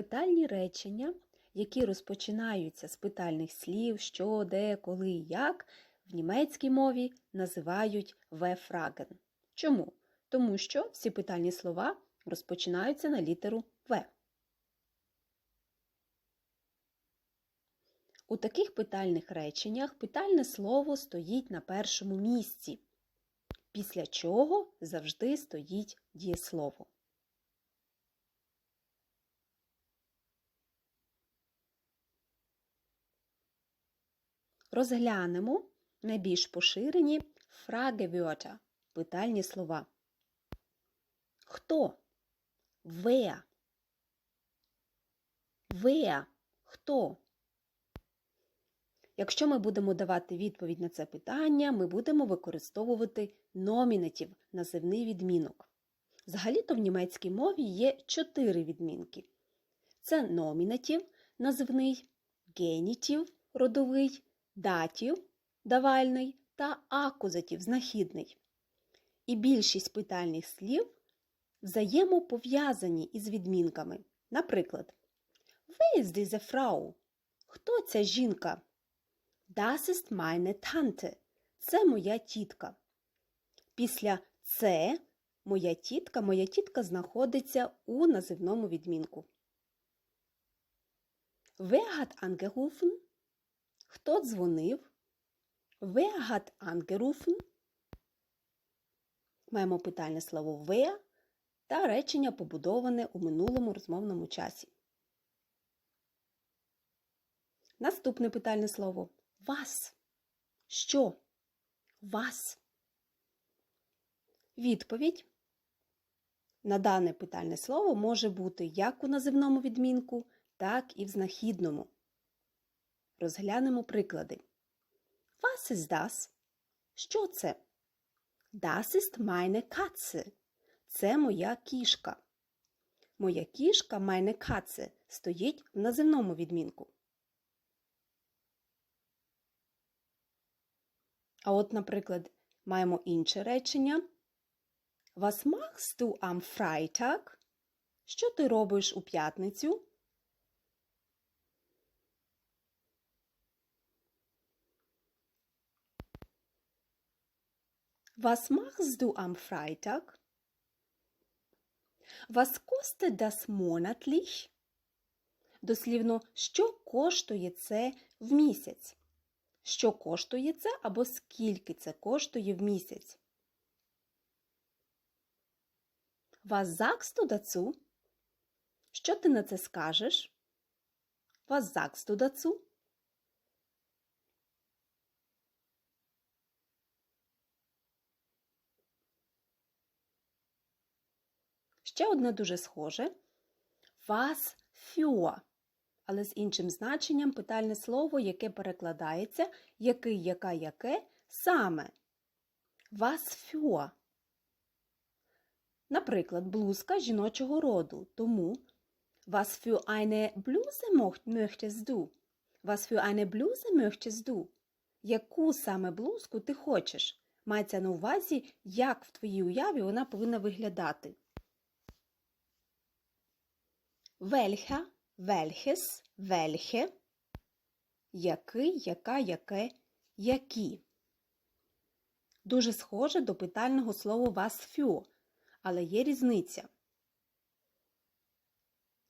Питальні речення, які розпочинаються з питальних слів, що, де, коли як, в німецькій мові називають «вефраген». Чому? Тому що всі питальні слова розпочинаються на літеру В. У таких питальних реченнях питальне слово стоїть на першому місці, після чого завжди стоїть дієслово. Розглянемо найбільш поширені фрагевьота – питальні слова. Хто? Wer? Wer? Хто? Якщо ми будемо давати відповідь на це питання, ми будемо використовувати номінатив – називний відмінок. Взагалі-то в німецькій мові є чотири відмінки. Це номінатив – називний, генітів – родовий, датів – давальний та акузатив – знахідний. І більшість питальних слів взаємопов'язані із відмінками. Наприклад, Wer ist diese? Хто ця жінка? Das ist meine Tante. Це моя тітка. Після це моя тітка, моя тітка знаходиться у називному відмінку. Wer hat angerufen? Хто дзвонив? Wer hat angerufen? Маємо питальне слово wer та речення побудоване у минулому розмовному часі. Наступне питальне слово вас. Що? Вас. Відповідь на дане питальне слово може бути як у називному відмінку, так і в знахідному. Розглянемо приклади. Was ist das? Що це? Das ist meine Katze. Це моя кішка. Моя кішка meine Katze стоїть в називному відмінку. А от, наприклад, маємо інше речення. Was machst du am Freitag? Що ти робиш у п'ятницю? Was machst du am Freitag? Was kostet das monatlich? Дослівно, що коштує це в місяць? Що коштує це або скільки це коштує в місяць? Was sagst du dazu? Що ти на це скажеш? Was sagst du dazu? Ще одне дуже схоже. Was für але з іншим значенням питальне слово, яке перекладається який, яка, яке саме. Was für. Наприклад, блузка жіночого роду. Тому Was für eine Bluse möchtest du? Was für eine Bluse möchtest du? Яку саме блузку ти хочеш? Мається на увазі, як в твоїй уяві вона повинна виглядати. Welcher welches, welche, який, яка, яке, які. Дуже схоже до питального слова was für, але є різниця.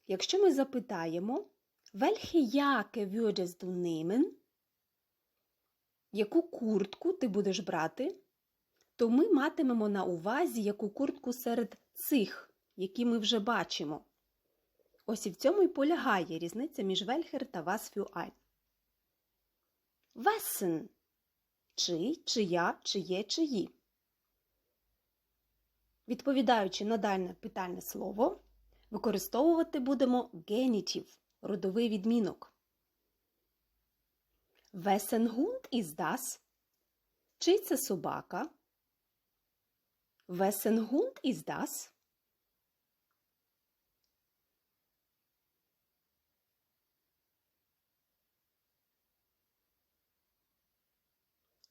Якщо ми запитаємо welche Jacke würdest du nehmen, яку куртку ти будеш брати, то ми матимемо на увазі яку куртку серед цих, які ми вже бачимо. Ось і в цьому й полягає різниця між Вельхер та für ein. Wessen – чий, чия, чиє, чиї. Відповідаючи на дальне питальне слово, використовувати будемо генітів – родовий відмінок. Wessen Hund ist das? Чий це собака? Wessen Hund ist das?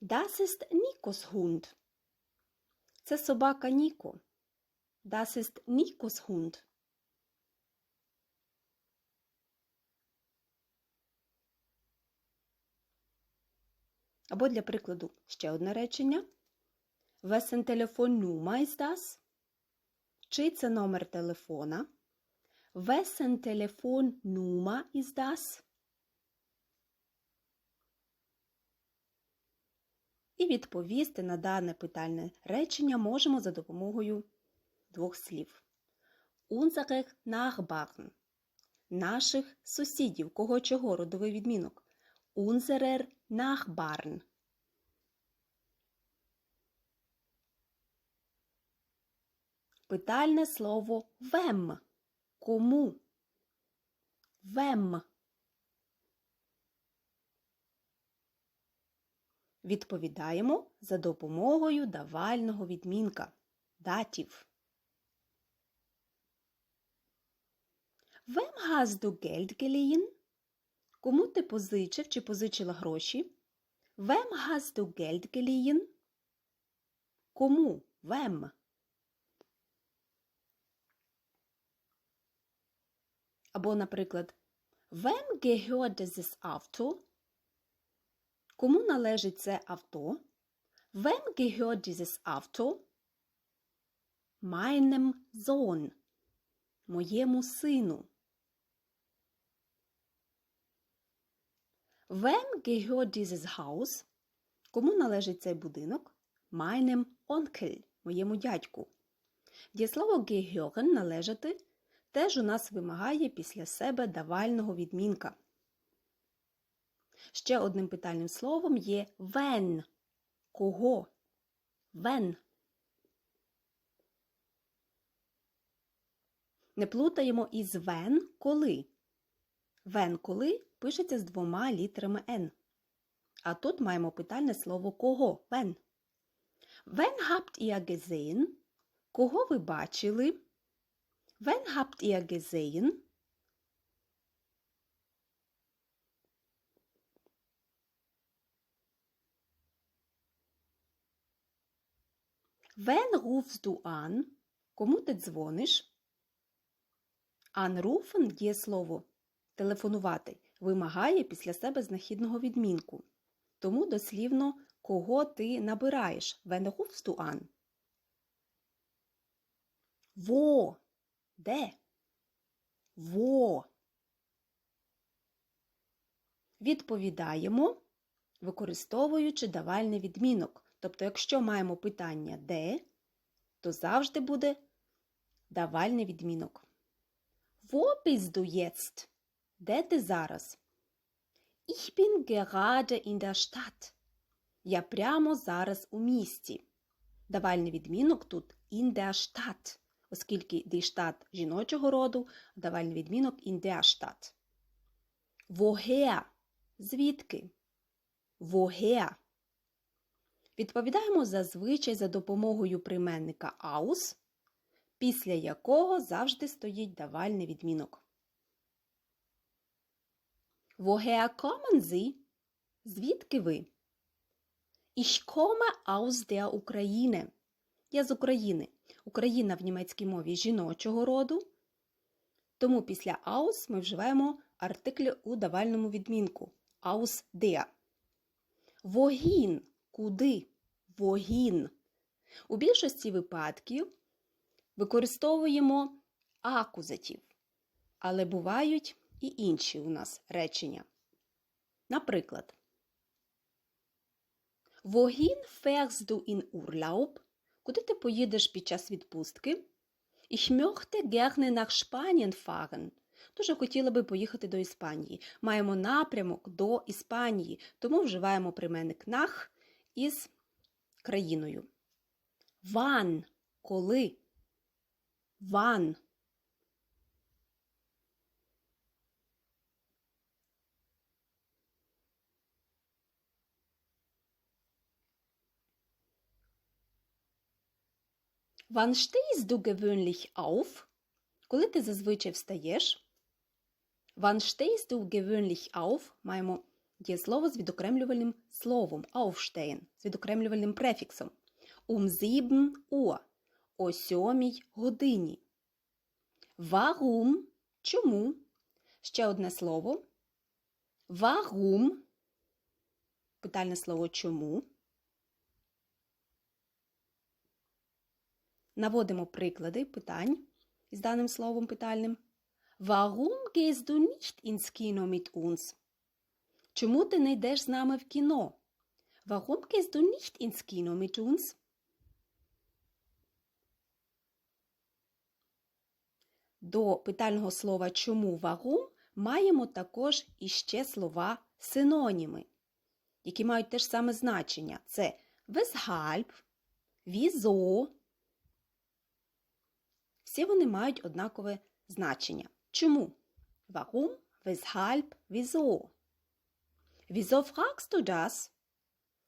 Das ist Nikos Hund. Це собака Ніко. Das ist Nikos Hund. Або для прикладу ще одне речення. Wessen Telefonnummer ist das? Чий це номер телефона? Wessen Telefonnummer ist das? І відповісти на дане питальне речення можемо за допомогою двох слів. Unserer Nachbarn – наших сусідів, кого чого родовий відмінок. Unserer Nachbarn. Питальне слово вем. Кому? Вем. Відповідаємо за допомогою давального відмінка датів. Wem hast du Geld geliehen? Кому ти позичив чи позичила гроші? Wem hast du Geld geliehen? Кому? Wem? Або, наприклад, Wem gehört dieses Auto? Кому належить це авто? Wem gehört dieses Auto? Meinem Sohn. Моєму сину. Wem gehört dieses Haus? Кому належить цей будинок? Meinem Onkel. Моєму дядьку. Дієслово gehören – належати теж у нас вимагає після себе давального відмінка. Ще одним питальним словом є when. Кого? When. Не плутаємо із when коли. When коли пишеться з двома літерами N. А тут маємо питальне слово кого? When. When habt ihr gesehen? Кого ви бачили? When habt ihr gesehen? When rufst du an? Кому ти дзвониш? Anrufen – дієслово телефонувати вимагає після себе знахідного відмінку. Тому дослівно кого ти набираєш. When rufst du an? Wo? Де? Во. Відповідаємо, використовуючи давальний відмінок. Тобто, якщо маємо питання де, то завжди буде давальний відмінок. Wo bist? Де ти зараз? Ich bin gerade in der Stadt. Я прямо зараз у місті. Давальний відмінок тут in der Stadt, оскільки die Stadt жіночого роду, давальний відмінок in der Stadt. Woher? Звідки? Woher? Відповідаємо зазвичай за допомогою прийменника aus, після якого завжди стоїть давальний відмінок. Woher kommen Sie? Звідки ви? Ich komme aus der Ukraine. Я з України. Україна в німецькій мові жіночого роду. Тому після aus ми вживаємо артикль у давальному відмінку. Aus der. Wohin – куди? Wohin. У більшості випадків використовуємо акузатив, але бувають і інші у нас речення. Наприклад, Wohin fährst du in? Куди ти поїдеш під час відпустки? Ich möchte gerne nach Spanien fahren. Дуже хотіла би поїхати до Іспанії. Маємо напрямок до Іспанії, тому вживаємо прийменник nach із країною. Wann – коли? Wann stehst du gewöhnlich auf? Коли ти зазвичай встаєш? Du gewöhnlich auf? Маємо дієслово з відокремлювальним словом aufstehen, з відокремлювальним префіксом. Um 7 Uhr. О сьомій годині. Warum? Чому? Ще одне слово. Warum? питальне слово чому. Наводимо приклади питань із даним словом питальним. Warum gehst du nicht ins Kino mit uns? Чому ти не йдеш з нами в кіно? Warum gehst du nicht ins Kino mit uns? До питального слова чому warum маємо також іще слова синоніми, які мають те ж саме значення. Це weshalb, wieso. Всі вони мають однакове значення. Чому? Warum, weshalb, wieso. Wieso fragst du das?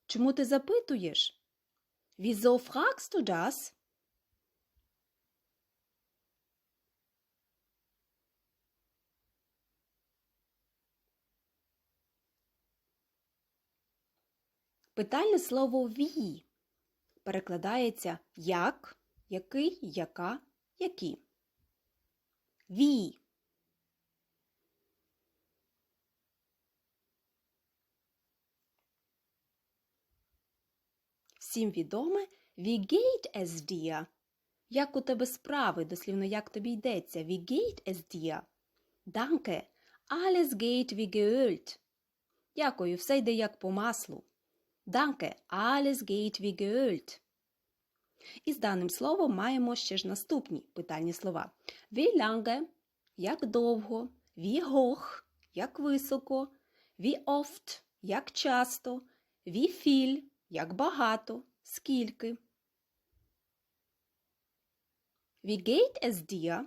Чому ти запитуєш? Wieso fragst du das? Питальне слово «ві» перекладається як, який, яка, які. Ві. Всім відоме «Wie geht es dir?» Як у тебе справи, дослівно як тобі йдеться. «Wie geht es dir?» Danke. Alles geht. Дякую, все йде як по маслу. Danke, alles geht wie. І з даним словом маємо ще ж наступні питальні слова. Wie lange – як довго, wie hoch – як високо, wie oft – як часто, wie viel – як багато, скільки. Wie geht es dir?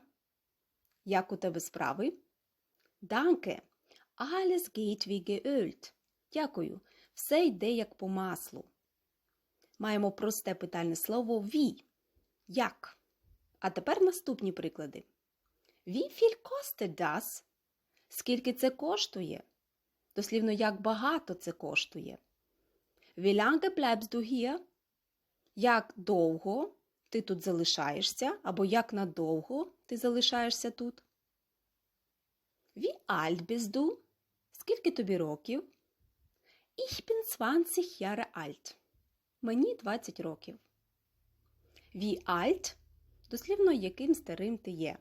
Як у тебе справи? Danke. Alles geht wie geölt. Дякую. Все йде як по маслу. Маємо просте питальне слово «wie». Як? А тепер наступні приклади. Wie viel kostet das? Скільки це коштує? Дослівно, як багато це коштує. Wie lange bleibst? Як довго ти тут залишаєшся, або як надовго ти залишаєшся тут? Wie alt? Скільки тобі років? Ich bin 20 Jahre alt. Мені 20 років. Wie alt? Дослівно, яким старим ти є.